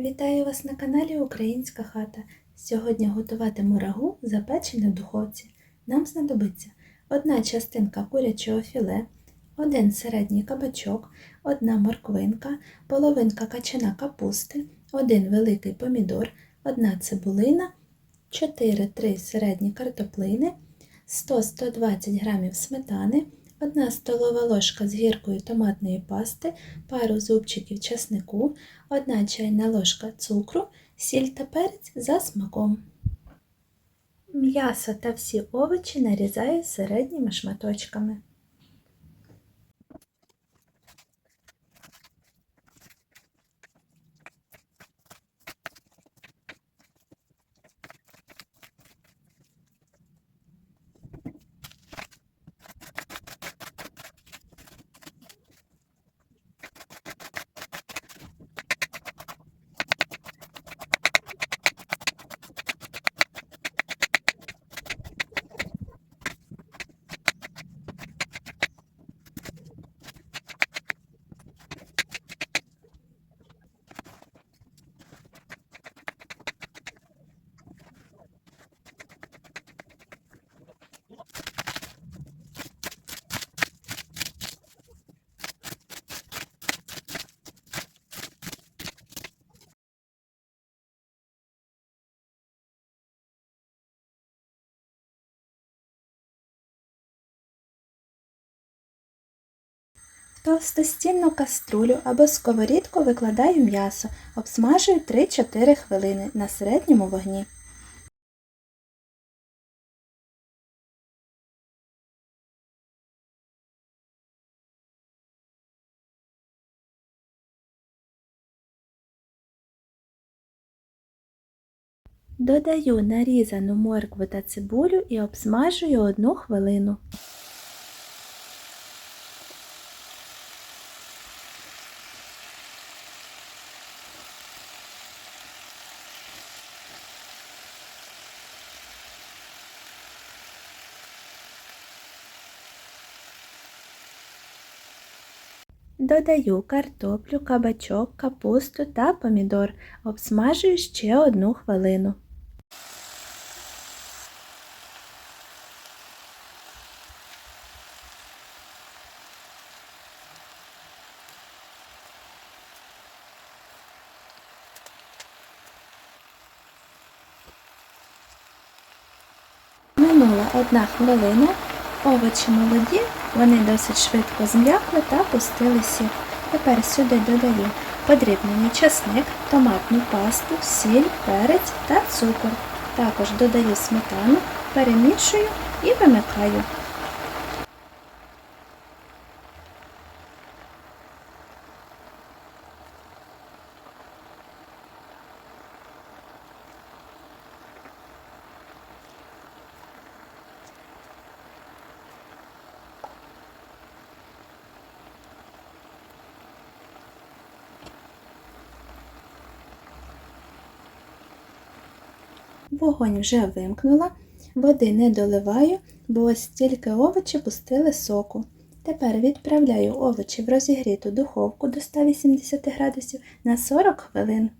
Вітаю вас на каналі Українська хата. Сьогодні готуватиму рагу запечене в духовці. Нам знадобиться одна частинка курячого філе, один середній кабачок, одна морквинка, половинка качана капусти, один великий помідор, одна цибулина, 4-3 середні картоплини, 100-120 г сметани, 1 столова ложка з гіркою томатної пасти, пару зубчиків чеснику, 1 чайна ложка цукру, сіль та перець за смаком. М'ясо та всі овочі нарізаю середніми шматочками. Товстостінну каструлю або сковорідку викладаю м'ясо, обсмажую 3-4 хвилини на середньому вогні. Додаю нарізану моркву та цибулю і обсмажую одну хвилину. Додаю картоплю, кабачок, капусту та помідор. Обсмажую ще одну хвилину. Минула одна хвилина, овочі молоді, вони досить швидко зм'якли та пустили сік. Тепер сюди додаю подрібнений часник, томатну пасту, сіль, перець та цукор. Також додаю сметану, перемішую і вимикаю. Вогонь вже вимкнула, води не доливаю, бо ось тільки овочі пустили соку. Тепер відправляю овочі в розігріту духовку до 180 градусів на 40 хвилин.